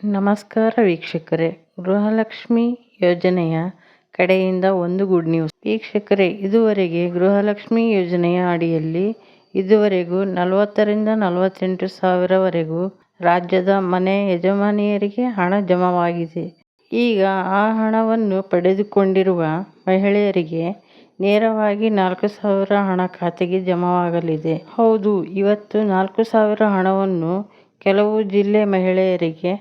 ನಮಸ್ಕಾರ ವೀಕ್ಷಕರೇ. ಗೃಹಲಕ್ಷ್ಮಿ ಯೋಜನೆಯ ಕಡೆಯಿಂದ ಒಂದು ಗುಡ್ ನ್ಯೂಸ್ ವೀಕ್ಷಕರೇ, ಇದುವರೆಗೆ ಗೃಹಲಕ್ಷ್ಮಿ ಯೋಜನೆಯ ಅಡಿಯಲ್ಲಿ ಇದುವರೆಗೂ ನಲವತ್ತರಿಂದ ನಲವತ್ತೆಂಟು ಸಾವಿರವರೆಗೂ ರಾಜ್ಯದ ಮನೆ ಯಜಮಾನಿಯರಿಗೆ ಹಣ ಜಮಾವಾಗಿದೆ. ಈಗ ಆ ಹಣವನ್ನು ಪಡೆದುಕೊಂಡಿರುವ ಮಹಿಳೆಯರಿಗೆ ನೇರವಾಗಿ ನಾಲ್ಕು ಸಾವಿರ ಹಣ ಖಾತೆಗೆ ಜಮಾವಾಗಲಿದೆ. ಹೌದು, ಇವತ್ತು ನಾಲ್ಕು ಸಾವಿರ ಹಣವನ್ನು ಕೆಲವು ಜಿಲ್ಲೆ ಮಹಿಳೆಯರಿಗೆ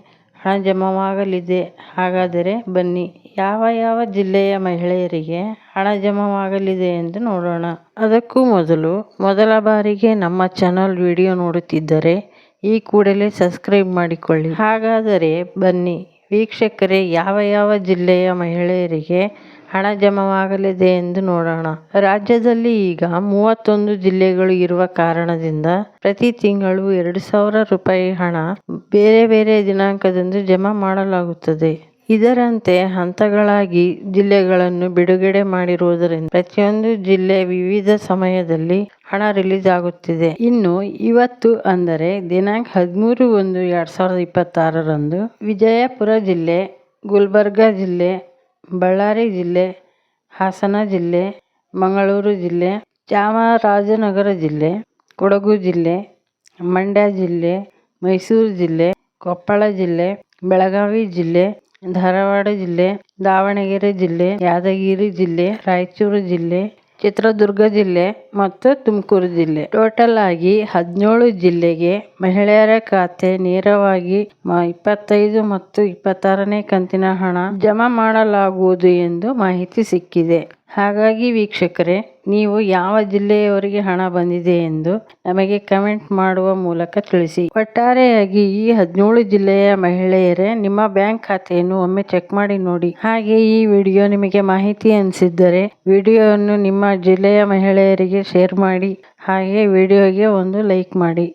ಹಣ ಜಮಾವಾಗಲಿದೆ ಹಾಗಾದರೆ ಬನ್ನಿ, ಯಾವ ಯಾವ ಜಿಲ್ಲೆಯ ಮಹಿಳೆಯರಿಗೆ ಹಣ ಜಮಾವಾಗಲಿದೆ ಎಂದು ನೋಡೋಣ. ಅದಕ್ಕೂ ಮೊದಲು ಮೊದಲ ಬಾರಿಗೆ ನಮ್ಮ ಚಾನಲ್ ವಿಡಿಯೋ ನೋಡುತ್ತಿದ್ದರೆ ಈ ಕೂಡಲೇ ಸಬ್ಸ್ಕ್ರೈಬ್ ಮಾಡಿಕೊಳ್ಳಿ. ಹಾಗಾದರೆ ಬನ್ನಿ, ವೀಕ್ಷಕರೇ, ಯಾವ ಯಾವ ಜಿಲ್ಲೆಯ ಮಹಿಳೆಯರಿಗೆ ಹಣ ಜಮಾವಾಗಲಿದೆ ಎಂದು ನೋಡೋಣ. ರಾಜ್ಯದಲ್ಲಿ ಈಗ ಮೂವತ್ತೊಂದು ಜಿಲ್ಲೆಗಳು ಇರುವ ಕಾರಣದಿಂದ ಪ್ರತಿ ತಿಂಗಳು ಎರಡು ಸಾವಿರ ರೂಪಾಯಿ ಹಣ ಬೇರೆ ಬೇರೆ ದಿನಾಂಕದಂದು ಜಮಾ ಮಾಡಲಾಗುತ್ತದೆ. ಇದರಂತೆ ಹಂತಗಳಾಗಿ ಜಿಲ್ಲೆಗಳನ್ನು ಬಿಡುಗಡೆ ಮಾಡಿರುವುದರಿಂದ ಪ್ರತಿಯೊಂದು ಜಿಲ್ಲೆ ವಿವಿಧ ಸಮಯದಲ್ಲಿ ಹಣ ರಿಲೀಸ್ ಆಗುತ್ತಿದೆ. ಇನ್ನು ಇವತ್ತು ಅಂದರೆ ದಿನಾಂಕ ಹದಿಮೂರು ಒಂದು ಎರಡು ಸಾವಿರದ ಇಪ್ಪತ್ತಾರರಂದು ವಿಜಯಪುರ ಜಿಲ್ಲೆ, ಗುಲ್ಬರ್ಗಾ ಜಿಲ್ಲೆ ಬಳ್ಳಾರಿ ಜಿಲ್ಲೆ, ಹಾಸನ ಜಿಲ್ಲೆ, ಮಂಗಳೂರು ಜಿಲ್ಲೆ, ಚಾಮರಾಜನಗರ ಜಿಲ್ಲೆ, ಕೊಡಗು ಜಿಲ್ಲೆ, ಮಂಡ್ಯ ಜಿಲ್ಲೆ, ಮೈಸೂರು ಜಿಲ್ಲೆ, ಕೊಪ್ಪಳ ಜಿಲ್ಲೆ, ಬೆಳಗಾವಿ ಜಿಲ್ಲೆ, ಧಾರವಾಡ ಜಿಲ್ಲೆ, ದಾವಣಗೆರೆ ಜಿಲ್ಲೆ, ಯಾದಗಿರಿ ಜಿಲ್ಲೆ, ರಾಯಚೂರು ಜಿಲ್ಲೆ ಚಿತ್ರದುರ್ಗ ಜಿಲ್ಲೆ ಮತ್ತು ತುಮಕೂರು ಜಿಲ್ಲೆ. ಟೋಟಲ್ ಆಗಿ ಹದಿನೇಳು ಜಿಲ್ಲೆಗೆ ಮಹಿಳೆಯರ ಖಾತೆ ನೇರವಾಗಿ ಇಪ್ಪತ್ತೈದು ಮತ್ತು ಇಪ್ಪತ್ತಾರನೇ ಕಂತಿನ ಹಣ ಜಮಾ ಮಾಡಲಾಗುವುದು ಎಂದು ಮಾಹಿತಿ ಸಿಕ್ಕಿದೆ. ಹಾಗಾಗಿ ವೀಕ್ಷಕರೇ, ನೀವು ಯಾವ ಜಿಲ್ಲೆಯವರಿಗೆ ಹಣ ಬಂದಿದೆ ಎಂದು ನಮಗೆ ಕಮೆಂಟ್ ಮಾಡುವ ಮೂಲಕ ತಿಳಿಸಿ. ಒಟ್ಟಾರೆಯಾಗಿ ಈ ಹದಿನೇಳು ಜಿಲ್ಲೆಯ ಮಹಿಳೆಯರೇ, ನಿಮ್ಮ ಬ್ಯಾಂಕ್ ಖಾತೆಯನ್ನು ಒಮ್ಮೆ ಚೆಕ್ ಮಾಡಿ ನೋಡಿ. ಹಾಗೆ ಈ ವಿಡಿಯೋ ನಿಮಗೆ ಮಾಹಿತಿ ಅನಿಸಿದ್ದರೆ, ವಿಡಿಯೋವನ್ನು ನಿಮ್ಮ ಜಿಲ್ಲೆಯ ಮಹಿಳೆಯರಿಗೆ ಶೇರ್ ಮಾಡಿ. ಹಾಗೆ ವಿಡಿಯೋಗೆ ಒಂದು ಲೈಕ್ ಮಾಡಿ.